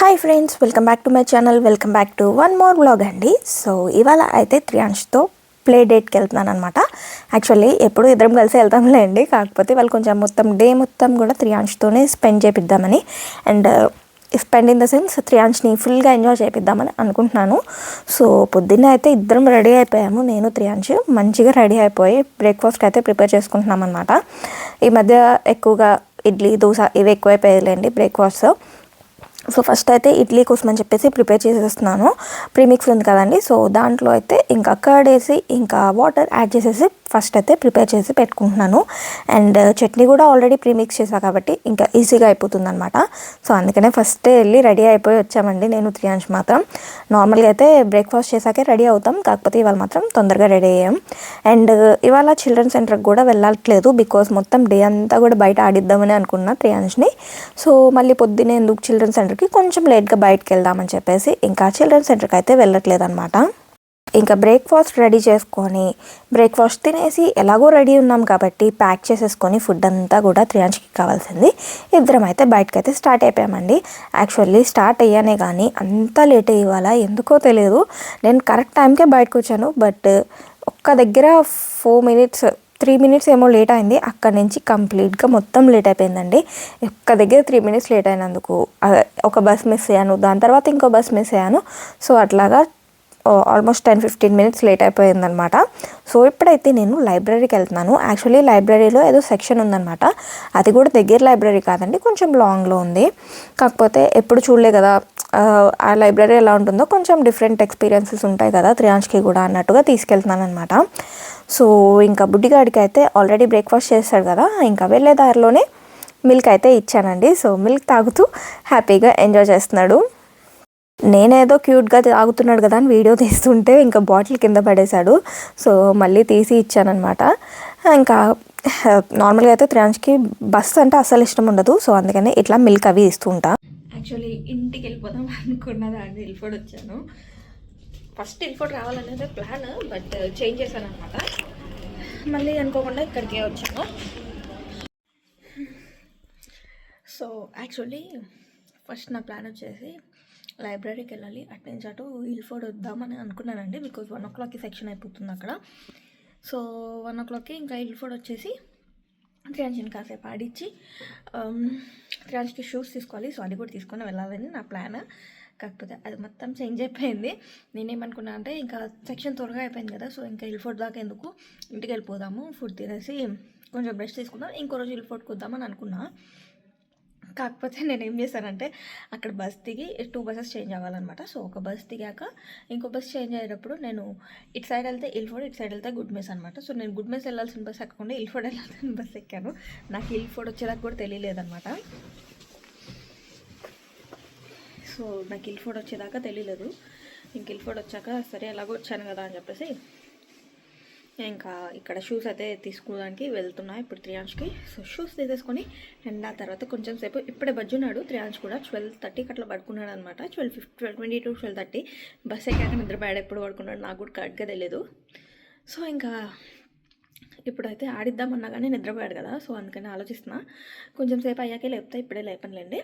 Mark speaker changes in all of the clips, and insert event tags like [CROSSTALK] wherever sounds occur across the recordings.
Speaker 1: Hi friends welcome back to my channel welcome back to one more blog అండి. So ఇవాళ అయితే త్రియాంష్తో play డేట్కి వెళ్తున్నాను అనమాట యాక్చువల్లీ ఎప్పుడు ఇద్దరం కలిసి వెళ్తాంలే అండి కాకపోతే వాళ్ళు కొంచెం మొత్తం డే మొత్తం కూడా త్రియాంష్తోనే spend చేపిద్దామని. And spend in the sense త్రియాంష్ని ఫుల్గా ఎంజాయ్ చేపిద్దామని అనుకుంటున్నాను. సో పొద్దున్న అయితే ఇద్దరం రెడీ అయిపోయాము నేను త్రియాంష్ మంచిగా రెడీ అయిపోయి బ్రేక్ఫాస్ట్ అయితే ప్రిపేర్ చేసుకుంటున్నాం అనమాట ఈ మధ్య ఎక్కువగా ఇడ్లీ దోశ ఇవి ఎక్కువైపోయాయిలేండి బ్రేక్ఫాస్ట్. సో ఫస్ట్ అయితే ఇడ్లీ కోసం అని చెప్పేసి ప్రిపేర్ చేసేస్తున్నాను. ప్రీమిక్స్ ఉంది కదండి. సో దాంట్లో అయితే ఇంకా కర్డ్ వేసి ఇంకా వాటర్ యాడ్ చేసేసి ఫస్ట్ అయితే ప్రిపేర్ చేసి పెట్టుకుంటున్నాను. అండ్ చట్నీ కూడా ఆల్రెడీ ప్రీమిక్స్ చేసా కాబట్టి ఇంకా ఈజీగా అయిపోతుంది అనమాట సో అందుకనే ఫస్టే వెళ్ళి రెడీ అయిపోయి వచ్చామండి నేను త్రియాంష్ మాత్రం. నార్మల్గా అయితే బ్రేక్ఫాస్ట్ చేశాకే రెడీ అవుతాం. కాకపోతే ఇవాళ మాత్రం తొందరగా రెడీ అయ్యాం. అండ్ ఇవాళ చిల్డ్రన్ సెంటర్కి కూడా వెళ్ళట్లేదు బికాస్ మొత్తం డే అంతా కూడా బయట ఆడిద్దామని అనుకున్నా త్రియాంష్ని సో మళ్ళీ పొద్దున్నే ఎందుకు చిల్డ్రన్ సెంటర్కి కొంచెం లేట్గా బయటకు వెళ్దామని చెప్పేసి ఇంకా చిల్డ్రన్ సెంటర్కి అయితే వెళ్ళట్లేదు అనమాట ఇంకా బ్రేక్ఫాస్ట్ రెడీ చేసుకొని బ్రేక్ఫాస్ట్ తినేసి ఎలాగో రెడీ ఉన్నాం కాబట్టి ప్యాక్ చేసేసుకొని ఫుడ్ అంతా కూడా త్రియాంజ్కి కావాల్సింది. ఇద్దరం అయితే బయటకైతే స్టార్ట్ అయిపోయామండి. యాక్చువల్లీ స్టార్ట్ అయ్యానే కానీ అంత లేట్ అయ్యేవాళ్ళ ఎందుకో తెలియదు. నేను కరెక్ట్ టైంకే బయటకు వచ్చాను బట్ ఒక్క దగ్గర ఫోర్ మినిట్స్ త్రీ మినిట్స్ ఏమో లేట్ అయింది. అక్కడ నుంచి కంప్లీట్గా మొత్తం లేట్ అయిపోయిందండి. ఒక్క దగ్గర త్రీ మినిట్స్ లేట్ అయినందుకు ఒక బస్ మిస్ అయ్యాను దాని తర్వాత ఇంకో బస్ మిస్ అయ్యాను. సో అట్లాగా almost ten fifteen minutes late అయిపోయిందనమాట. సో ఇప్పుడైతే నేను లైబ్రరీకి వెళ్తున్నాను. యాక్చువల్లీ లైబ్రరీలో ఏదో సెక్షన్ ఉందనమాట. అది కూడా దగ్గర లైబ్రరీ కాదండి కొంచెం లాంగ్లో ఉంది. కాకపోతే ఎప్పుడు చూడలే కదా ఆ, ఆ లైబ్రరీ ఎలా ఉంటుందో కొంచెం డిఫరెంట్ ఎక్స్పీరియన్సెస్ ఉంటాయి కదా త్రియాంష్కి కూడా అన్నట్టుగా తీసుకెళ్తున్నాను అనమాట సో ఇంకా బుడ్డిగాడికి అయితే ఆల్రెడీ బ్రేక్ఫాస్ట్ చేస్తాడు కదా ఇంకా వెళ్ళే దారిలోనే మిల్క్ అయితే ఇచ్చానండి. సో మిల్క్ తాగుతూ హ్యాపీగా ఎంజాయ్ చేస్తున్నాడు. నేనేదో క్యూట్గా తాగుతున్నాడు కదా అని వీడియో తీస్తుంటే ఇంకా బాటిల్ కింద పడేశాడు. సో మళ్ళీ తీసి ఇచ్చానమాట ఇంకా నార్మల్గా అయితే త్రియాంష్కి బస్ అంటే అస్సలు ఇష్టం ఉండదు. సో అందుకని ఇట్లా మిల్క్ అవి ఇస్తూ ఉంటా.
Speaker 2: యాక్చువల్లీ ఇంటికి వెళ్ళిపోదాం అనుకున్నదాన్ని ఇల్ఫోర్డ్ వచ్చాను. ఫస్ట్ ఇల్ఫోర్డ్ రావాలనేది ప్లాన్ బట్ చేంజ్ చేశాను అనమాట మళ్ళీ అనుకోకుండా ఇక్కడికే వచ్చాను. సో యాక్చువల్లీ ఫస్ట్ నా ప్లాన్ వచ్చేసి లైబ్రరీకి వెళ్ళాలి అటు నుంచి అటు ఇల్ఫోర్డ్ వద్దామని అనుకున్నానండి. బికాజ్ వన్ ఓ క్లాక్కి సెక్షన్ అయిపోతుంది అక్కడ. సో వన్ ఓ క్లాక్కి ఇంకా ఇల్ఫోర్డ్ వచ్చేసి త్రియాంశని కాసేపు ఆడిచ్చి త్రియాంష్కి షూస్ తీసుకోవాలి. సో అది కూడా తీసుకొని వెళ్ళాలని నా ప్లాన్. కాకపోతే అది మొత్తం చేంజ్ అయిపోయింది. నేనేమనుకున్నా అంటే ఇంకా సెక్షన్ త్వరగా అయిపోయింది కదా. సో ఇంకా ఇల్ఫోర్డ్ దాకా ఎందుకు ఇంటికి వెళ్ళిపోదాము ఫుడ్ తినేసి కొంచెం బ్రష్ తీసుకుందాం ఇంకో రోజు ఇల్ఫోర్డ్కి వద్దామని అనుకున్నా. కాకపోతే నేను ఏం చేశానంటే అక్కడ బస్ దిగి టూ బస్సెస్ చేంజ్ అవ్వాలన్నమాట. సో ఒక బస్ దిగాక ఇంకో బస్ చేంజ్ అయ్యేటప్పుడు నేను ఇటు సైడ్ వెళ్తే ఇల్ఫోర్డ్ ఇటు సైడ్ వెళ్తే గుడ్ మెస్ అనమాట సో నేను గుడ్ మెస్ వెళ్ళాల్సిన బస్ ఎక్కకుండా ఇల్ఫోర్డ్ వెళ్ళాల్సిన బస్ ఎక్కాను. నాకు ఇల్ఫోర్డ్ వచ్చేదాకా కూడా తెలియలేదన్నమాట. సో నాకు ఇల్ఫోర్డ్ వచ్చేదాకా తెలియలేదు. ఇంక ఇల్ఫోర్డ్ వచ్చాక సరే ఎలాగో వచ్చాను కదా అని చెప్పేసి ఇంకా ఇక్కడ షూస్ అయితే తీసుకోవడానికి వెళ్తున్నా ఇప్పుడు త్రియాంష్కి సో షూస్ తీసేసుకొని అండ్ ఆ తర్వాత కొంచెం సేపు ఇప్పుడే బజ్జున్నాడు. త్రియాంష్ కూడా ట్వెల్వ్ థర్టీకి అట్లా పడుకున్నాడు అనమాట twelve fifty twelve twenty two twelve thirty bus ఎక్కాక నిద్రపోయాడు. ఎప్పుడు పడుకున్నాడు నాకు కూడా కరెక్ట్గా తెలియదు సో ఇంకా ఇప్పుడైతే ఆడిద్దామన్నా కానీ నిద్రపోయాడు కదా. సో అందుకని ఆలోచిస్తున్నా. కొంచెం సేపు అయ్యాకే లేపుతా ఇప్పుడే లేపనులేండి.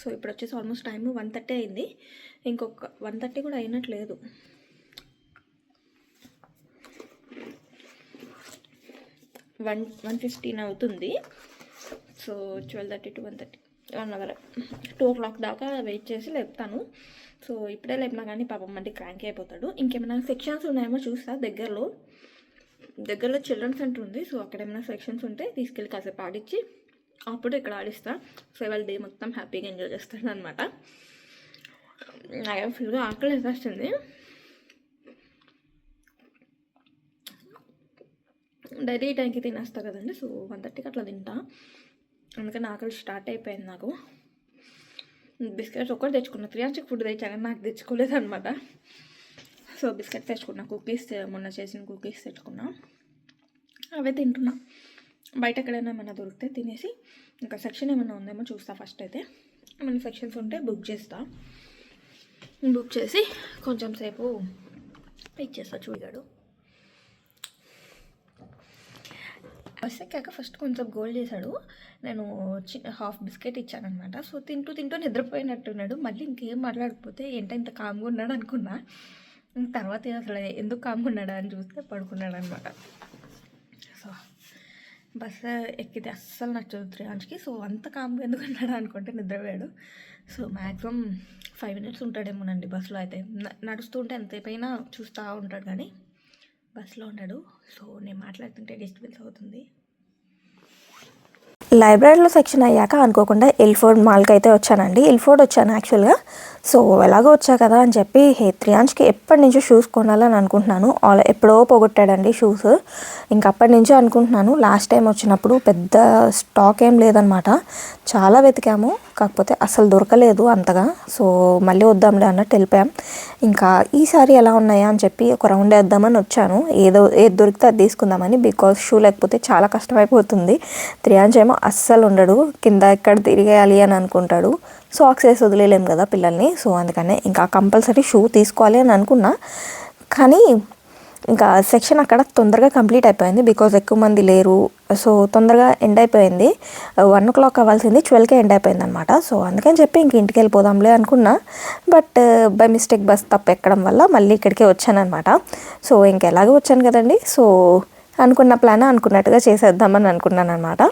Speaker 2: సో ఇప్పుడు వచ్చేసి ఆల్మోస్ట్ టైం వన్ థర్టీ అయింది. ఇంకొక వన్ థర్టీ కూడా అయినట్లేదు. వన్ వన్ ఫిఫ్టీన్ అవుతుంది. So twelve thirty to one thirty one hour two o'clock దాకా వెయిట్ చేసి లేపుతాను. సో ఇప్పుడే లేపినా కానీ పాపం మళ్ళీ క్రాంక్ అయిపోతాడు. ఇంకేమైనా సెక్షన్స్ ఉన్నాయేమో చూస్తా దగ్గరలో. దగ్గరలో చిల్డ్రన్ సెంటర్ ఉంది. సో అక్కడ ఏమైనా సెక్షన్స్ ఉంటే తీసుకెళ్ళి కాసేపు ఆడిచ్చి అప్పుడు ఇక్కడ ఆడిస్తా. సో ఇవాళ డే మొత్తం హ్యాపీగా ఎంజాయ్ చేస్తాను అనమాట నాకు ఫుల్గా ఆకలి వేసేస్తుంది. డైలీ ఈ టైంకి తినేస్తా కదండి సో వన్ థర్టీకి అట్లా తింటా. అందుకని ఆకలి స్టార్ట్ అయిపోయింది నాకు. బిస్కెట్స్ ఒక్కటి తెచ్చుకున్నా త్రీ హండ్రెడ్ ఫుడ్ తెచ్చాను నాకు తెచ్చుకోలేదు అనమాట సో బిస్కెట్ తెచ్చుకున్నా కుకీస్ మొన్న చేసిన కుకీస్ తెచ్చుకున్నా. అవే తింటున్నా. బయట ఎక్కడైనా ఏమైనా దొరికితే తినేసి ఇంకా సెక్షన్ ఏమైనా ఉందేమో చూస్తా ఫస్ట్ అయితే. ఏమైనా సెక్షన్స్ ఉంటే బుక్ చేస్తా. బుక్ చేసి కొంచెం సేపు ఇచ్చేస్తా చూడాడు బస్ ఎక్కాక ఫస్ట్ కొంచెం గోల్ చేశాడు. నేను చిన్న హాఫ్ బిస్కెట్ ఇచ్చానమాట సో తింటూ తింటూ నిద్రపోయినట్టున్నాడు. మళ్ళీ ఇంకేం మాట్లాడకపోతే ఏంటో ఇంత కామ్గా ఉన్నాడు అనుకున్నా. తర్వాత అసలు ఎందుకు కామ్గా ఉన్నాడా అని చూస్తే పడుకున్నాడు అనమాట సో బస్ ఎక్కితే అస్సలు నచ్చదు త్రియాంష్కి సో అంత కామ్గా ఎందుకు ఉన్నాడు అనుకుంటే నిద్రపోయాడు. సో మ్యాక్సిమం ఫైవ్ మినిట్స్ ఉంటాడేమోనండి బస్సులో అయితే. నడుస్తుంటే ఎంతైపోయినా చూస్తూ ఉంటాడు కానీ బస్సులో ఉన్నాడు. సో నేను మాట్లాడుతుంటే డిస్టర్బెన్స్ అవుతుంది.
Speaker 1: లైబ్రరీలో సెక్షన్ అయ్యాక అనుకోకుండా ఎల్ఫోర్డ్ మాల్కి అయితే వచ్చానండి. ఎల్ఫోర్డ్ వచ్చాను యాక్చువల్గా. సో ఎలాగో వచ్చా కదా అని చెప్పి హే త్రియాంష్కి ఎప్పటి నుంచో షూస్ కొనాలని అనుకుంటున్నాను. ఆల్ ఎప్పుడో పోగొట్టాడండి షూస్ ఇంక అప్పటి నుంచో అనుకుంటున్నాను. లాస్ట్ టైం వచ్చినప్పుడు పెద్ద స్టాక్ ఏం లేదనమాట చాలా వెతికాము. కాకపోతే అసలు దొరకలేదు అంతగా. సో మళ్ళీ వద్దాంలే అన్నట్టు వెళ్ళిపోయాం. ఇంకా ఈసారి ఎలా ఉన్నాయా అని చెప్పి ఒక రౌండ్ వేద్దామని వచ్చాను. ఏదో ఏది దొరికితే అది తీసుకుందామని బికాస్ షూ లేకపోతే చాలా కష్టమైపోతుంది. త్రియాంజ్ ఏమో అస్సలు ఉండడు. కింద ఎక్కడ తిరిగేయాలి అని అనుకుంటాడు. సాక్స్ వేసి వదిలేలేం కదా పిల్లల్ని. సో అందుకనే ఇంకా కంపల్సరీ షూ తీసుకోవాలి అని అనుకున్నా. కానీ ఇంకా సెక్షన్ అక్కడ తొందరగా కంప్లీట్ అయిపోయింది బికాజ్ ఎక్కువ మంది లేరు. సో తొందరగా ఎండ్ అయిపోయింది. వన్ ఓ క్లాక్ అవ్వాల్సింది ట్వెల్వ్కే ఎండ్ అయిపోయింది అనమాట సో అందుకని చెప్పి ఇంక ఇంటికి వెళ్ళిపోదాంలే అనుకున్నా. బట్ బై మిస్టేక్ బస్ తప్పు ఎక్కడం వల్ల మళ్ళీ ఇక్కడికే వచ్చాను అనమాట సో ఇంకెలాగో వచ్చాను కదండి. సో అనుకున్న ప్లాన్ అనుకున్నట్టుగా చేసేద్దామని అనుకున్నాను అనమాట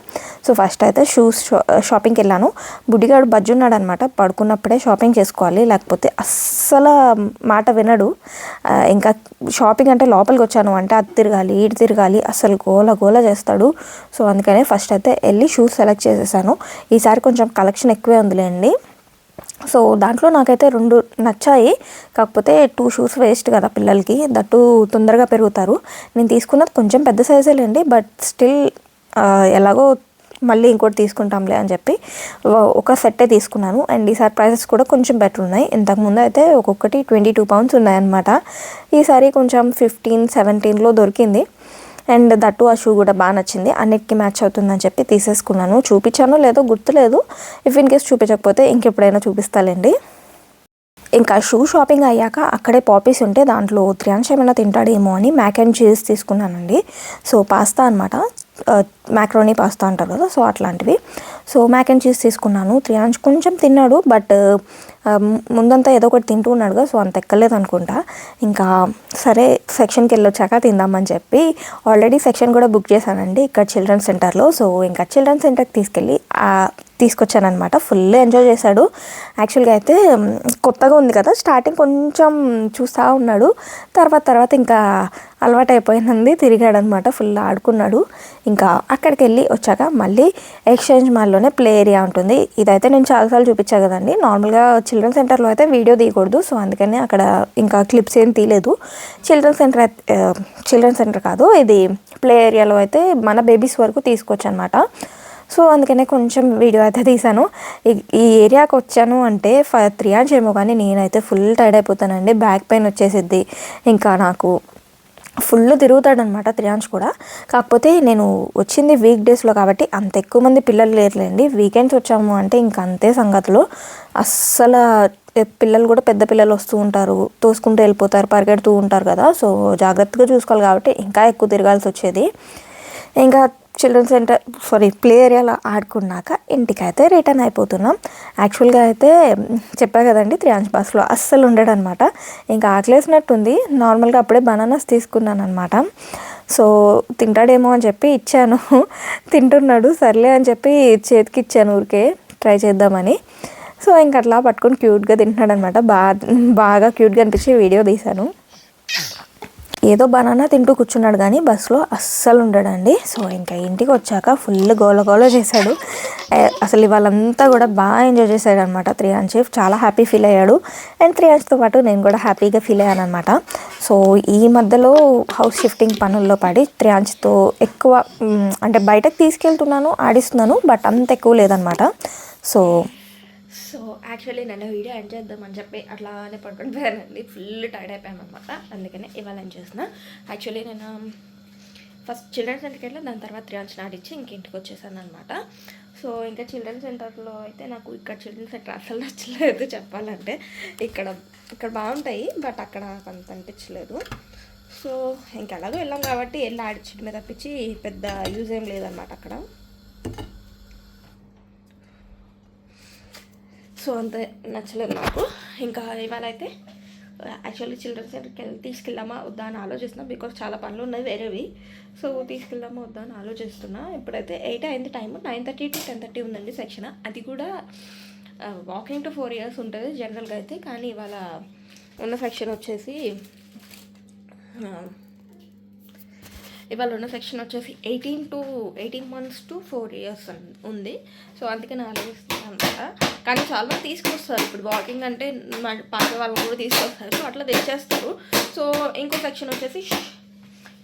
Speaker 1: సో ఫస్ట్ అయితే షూస్ షాపింగ్కి వెళ్ళాను. బుడ్డిగాడు బజ్జున్నాడు అనమాట పడుకున్నప్పుడే షాపింగ్ చేసుకోవాలి. లేకపోతే అస్సలు మాట వినడు. ఇంకా షాపింగ్ అంటే లోపలికి వచ్చాను అంటే అది తిరగాలి ఇటు తిరగాలి. అసలు గోల గోల చేస్తాడు. సో అందుకనే ఫస్ట్ అయితే వెళ్ళి షూస్ సెలెక్ట్ చేసేసాను. ఈసారి కొంచెం కలెక్షన్ ఎక్కువే ఉందిలేండి. సో దాంట్లో నాకైతే రెండు నచ్చాయి. కాకపోతే టూ షూస్ వేస్ట్ కదా పిల్లలకి. దట్టు తొందరగా పెరుగుతారు. నేను తీసుకున్నది కొంచెం పెద్ద సైజేలేండి బట్ స్టిల్ ఎలాగో మళ్ళీ ఇంకోటి తీసుకుంటాంలే అని చెప్పి ఒక సెట్టే తీసుకున్నాను. అండ్ ఈసారి ప్రైసెస్ కూడా కొంచెం బెటర్ ఉన్నాయి. ఇంతకుముందు అయితే ఒక్కొక్కటి ట్వంటీ టూ పౌండ్స్ ఉన్నాయన్నమాట. ఈసారి కొంచెం ఫిఫ్టీన్ సెవెంటీన్లో దొరికింది. అండ్ దట్టు ఆ షూ కూడా బాగా నచ్చింది. అన్నిటికీ మ్యాచ్ అవుతుందని చెప్పి తీసేసుకున్నాను. చూపించాను లేదో గుర్తులేదు. ఇఫ్ ఇన్ కేస్ చూపించకపోతే ఇంకెప్పుడైనా చూపిస్తాలేండి. ఇంకా షూ షాపింగ్ అయ్యాక అక్కడే పాపీస్ ఉంటే దాంట్లో త్రియాంశ ఏమైనా తింటాడేమో అని మ్యాక్ అండ్ చీజ్ తీసుకున్నానండి. సో పాస్తా అనమాట మ్యాక్రోనీ పాస్తా అంటారు కదా సో అట్లాంటివి. సో మ్యాక్ అండ్ చీజ్ తీసుకున్నాను. త్రియాంశ్ కొంచెం తిన్నాడు బట్ ముందంతా ఏదో ఒకటి తింటూ ఉన్నాడుగా సో అంత ఎక్కలేదు అనుకుంటా. ఇంకా సరే సెక్షన్కి వెళ్ళొచ్చాక తిందామని చెప్పి ఆల్రెడీ సెక్షన్ కూడా బుక్ చేశానండి ఇక్కడ చిల్డ్రన్ సెంటర్లో. సో ఇంకా చిల్డ్రన్ సెంటర్కి తీసుకెళ్ళి తీసుకొచ్చానమాట ఫుల్ ఎంజాయ్ చేశాడు. యాక్చువల్గా అయితే కొత్తగా ఉంది కదా స్టార్టింగ్ కొంచెం చూస్తూ ఉన్నాడు. తర్వాత తర్వాత ఇంకా అలవాటు అయిపోయినంది తిరిగాడు అనమాట ఫుల్ ఆడుకున్నాడు. ఇంకా అక్కడికి వెళ్ళి వచ్చాక మళ్ళీ ఎక్స్చేంజ్ మాల్లోనే ప్లే ఏరియా ఉంటుంది. ఇదైతే నేను చాలాసార్లు చూపించా కదండి నార్మల్గా చిల్డ్రన్ సెంటర్లో అయితే వీడియో తీయకూడదు సో అందుకని అక్కడ ఇంకా క్లిప్స్ ఏం తీయలేదు. చిల్డ్రన్ సెంటర్ చిల్డ్రన్ సెంటర్ కాదు. ఇది ప్లే ఏరియాలో అయితే మన బేబీస్ వరకు తీసుకోవచ్చు అనమాట సో అందుకనే కొంచెం వీడియో అయితే తీసాను ఈ- ఈ ఏరియాకి వచ్చాను అంటే ఫ త్రీ అవర్స్ ఏమో కానీ నేనైతే ఫుల్ టైర్డ్ అయిపోతానండి. బ్యాక్ పెయిన్ వచ్చేసిద్ది. ఇంకా నాకు ఫుల్ తిరుగుతాడనమాట త్రియాంశ్ కూడా. కాకపోతే నేను వచ్చింది వీక్ డేస్లో కాబట్టి అంత ఎక్కువ మంది పిల్లలు లేరులేండి. వీకెండ్స్ వచ్చాము అంటే ఇంక అంతే సంగతులు. అస్సలు పిల్లలు కూడా పెద్ద పిల్లలు వస్తూ ఉంటారు. తోసుకుంటూ వెళ్ళిపోతారు పరిగెడుతూ ఉంటారు కదా. సో జాగ్రత్తగా చూసుకోవాలి కాబట్టి ఇంకా ఎక్కువ తిరగాల్సి వచ్చేది. ఇంకా చిల్డ్రన్ సెంటర్ సారీ ప్లే ఏరియాలో ఆడుకున్నాక ఇంటికైతే రిటర్న్ అయిపోతున్నాం. యాక్చువల్గా అయితే మ్, చెప్పా కదండి త్రియాంజ్ బస్లో అస్సలు ఉండడనమాట. ఇంకా ఆకలేసినట్టుంది. నార్మల్గా అప్పుడే బనానాస్ తీసుకున్నాను అనమాట సో తింటాడేమో అని చెప్పి ఇచ్చాను. [LAUGHS] తింటున్నాడు సర్లే అని చెప్పి చేతికి ఇచ్చాను ఊరికే ట్రై చేద్దామని. సో ఇంక అట్లా పట్టుకొని క్యూట్గా తింటున్నాడు అనమాట బాగా బాగా క్యూట్గా అనిపించి వీడియో తీశాను. ఏదో బనానా తింటూ కూర్చున్నాడు కానీ బస్సులో అస్సలు ఉండడండి. సో ఇంకా ఇంటికి వచ్చాక ఫుల్ గోల గోల చేశాడు. అసలు ఇవాళంతా కూడా బాగా ఎంజాయ్ చేశాడు అనమాట త్రియాన్ చీఫ్ చాలా హ్యాపీ ఫీల్ అయ్యాడు. అండ్ త్రియాన్స్తో పాటు నేను కూడా హ్యాపీగా ఫీల్ అయ్యాను అనమాట సో ఈ మధ్యలో హౌస్ షిఫ్టింగ్ పనుల్లో పడి త్రియాంచ్తో ఎక్కువ అంటే బయటకు తీసుకెళ్తున్నాను ఆడిస్తున్నాను బట్ అంత ఎక్కువ లేదనమాట. సో
Speaker 2: సో యాక్చువల్లీ నేను వీడియో ఎండ్ చేద్దామని చెప్పి అట్లానే పడుకొని ఫుల్ టైర్డ్ అయిపోయాను అనమాట అందుకనే ఇవాళ ఎండ్ చేసిన యాక్చువల్లీ నేను ఫస్ట్ చిల్డ్రన్ సెంటర్కి వెళ్ళి దాని తర్వాత త్రియాంశ్ ఆడిచ్చి ఇంక ఇంటికి వచ్చేసాను అనమాట సో ఇంకా చిల్డ్రన్ సెంటర్లో అయితే నాకు ఇక్కడ చిల్డ్రన్ సెంటర్ అసలు నచ్చలేదు చెప్పాలంటే. ఇక్కడ ఇక్కడ బాగుంటాయి బట్ అక్కడ అంత అనిపించలేదు. సో ఇంకెలాగో వెళ్ళాం కాబట్టి వెళ్ళి ఆడిచ్చడమే తప్పించి పెద్ద యూజ్ ఏం లేదనమాట అక్కడ. సో అంత నచ్చలేదు నాకు. ఇంకా ఇవాళ అయితే యాక్చువల్లీ చిల్డ్రన్స్ సెంటర్కి వెళ్ళి తీసుకెళ్దామా వద్దా అని ఆలోచిస్తున్నా. బికాస్ చాలా పనులు ఉన్నాయి వేరేవి. సో తీసుకెళ్దామా వద్దా అని ఆలోచిస్తున్నా. ఇప్పుడైతే ఎయిట్ అయింది time nine thirty to ten thirty ఉందండి సెక్షన్. అది కూడా వాకింగ్ టు ఫోర్ ఇయర్స్ ఉంటుంది జనరల్గా అయితే. కానీ ఇవాళ ఉన్న సెక్షన్ వచ్చేసి ఇవాళ ఉన్న సెక్షన్ వచ్చేసి eighteen to eighteen months to four years ఉంది. సో అందుకని ఆలోచిస్తున్నాను అనమాట కానీ చాలా తీసుకొస్తారు. ఇప్పుడు వాకింగ్ అంటే పాత వాళ్ళు కూడా తీసుకొస్తారు. అట్లా తెచ్చేస్తారు. సో ఇంకో సెక్షన్ వచ్చేసి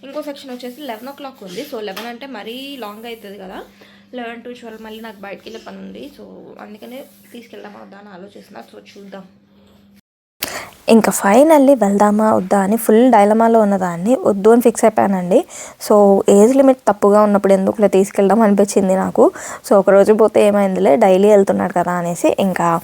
Speaker 2: ఇంకో సెక్షన్ వచ్చేసి లెవెన్ ఓ క్లాక్ ఉంది. సో లెవెన్ అంటే మరీ లాంగ్ అవుతుంది కదా. లెవెన్ టు ట్వెల్వ్ మళ్ళీ నాకు బయటికి వెళ్ళే పని ఉంది సో అందుకనే తీసుకెళ్దామా వద్దా అని ఆలోచిస్తున్నా. సో చూద్దాం.
Speaker 1: ఇంకా ఫైనల్లీ వెళ్దామా వద్దా అని ఫుల్ డైలమాలో ఉన్నదాన్ని వద్దు అని ఫిక్స్ అయిపోయానండి. సో ఏజ్ లిమిట్ తప్పుగా ఉన్నప్పుడు ఎందుకులే తీసుకెళ్దాం అనిపించింది నాకు. సో ఒకరోజు పోతే ఏమైందిలే డైలీ వెళ్తున్నాడు కదా అనేసి ఇంకా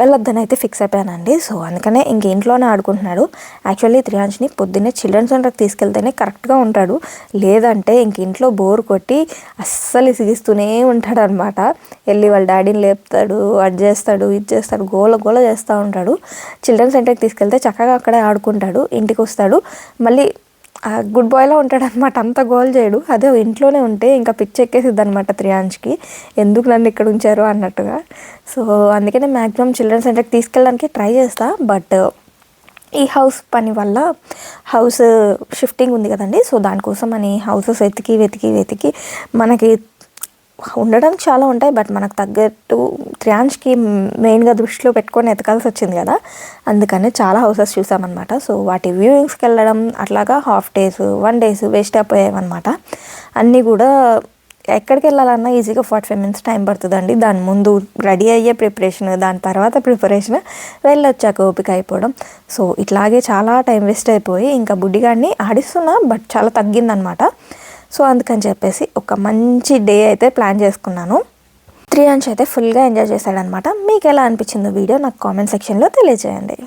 Speaker 1: వెళ్ళొద్దని అయితే ఫిక్స్ అయిపోయానండి. సో అందుకనే ఇంక ఇంట్లోనే ఆడుకుంటున్నాడు. యాక్చువల్లీ త్రియాంశ్ని పొద్దున్నే చిల్డ్రన్స్ సెంటర్కి తీసుకెళ్తేనే కరెక్ట్గా ఉంటాడు. లేదంటే ఇంక ఇంట్లో బోర్ కొట్టి అస్సలు ఇసిగిస్తూనే ఉంటాడు అనమాట వెళ్ళి వాళ్ళ డాడీని లేపుతాడు అది చేస్తాడు ఇది చేస్తాడు గోల గోల చేస్తూ ఉంటాడు. చిల్డ్రన్స్ సెంటర్కి తీసుకెళ్తే చక్కగా అక్కడే ఆడుకుంటాడు ఇంటికి వస్తాడు. మళ్ళీ గుడ్ బాయ్లో ఉంటాడు అనమాట అంత గోల్ చేయడు. అదే ఇంట్లోనే ఉంటే ఇంకా పిచ్చి ఎక్కేసిద్ది అనమాట త్రియాంజ్కి. ఎందుకు నన్ను ఇక్కడ ఉంచారు అన్నట్టుగా. సో అందుకనే మ్యాక్సిమం చిల్డ్రన్ సెంటర్కి తీసుకెళ్ళడానికి ట్రై చేస్తా. బట్ ఈ హౌస్ పని వల్ల హౌస్ షిఫ్టింగ్ ఉంది కదండి. సో దానికోసం అని హౌసెస్ వెతికి వెతికి వెతికి మనకి ఉండడానికి చాలా ఉంటాయి బట్ మనకు తగ్గట్టు త్రియాంష్కి మెయిన్గా దృష్టిలో పెట్టుకొని ఎతకాల్సి వచ్చింది కదా. అందుకని చాలా హౌసెస్ చూసామన్నమాట. సో వాటి వ్యూయింగ్స్కి వెళ్ళడం అట్లాగా half days one days waste అయిపోయామన్నమాట. అన్నీ కూడా ఎక్కడికి వెళ్ళాలన్నా ఈజీగా ఫార్టీ ఫైవ్ మినిట్స్ టైం పడుతుందండి. దాని ముందు రెడీ అయ్యే ప్రిపరేషన్ దాని తర్వాత ప్రిపరేషన్ వెళ్ళొచ్చాక ఓపిక అయిపోవడం. సో ఇట్లాగే చాలా టైం వేస్ట్ అయిపోయి ఇంకా బుడ్డిగాడిని ఆడిస్తున్నా బట్ చాలా తగ్గిందనమాట సో అందుకని చెప్పేసి ఒక మంచి డే అయితే ప్లాన్ చేసుకున్నాను. త్రీ అంచ్ అయితే ఫుల్గా ఎంజాయ్ చేశాడనమాట. మీకు ఎలా అనిపించిందో వీడియో నాకు కామెంట్ సెక్షన్లో తెలియజేయండి.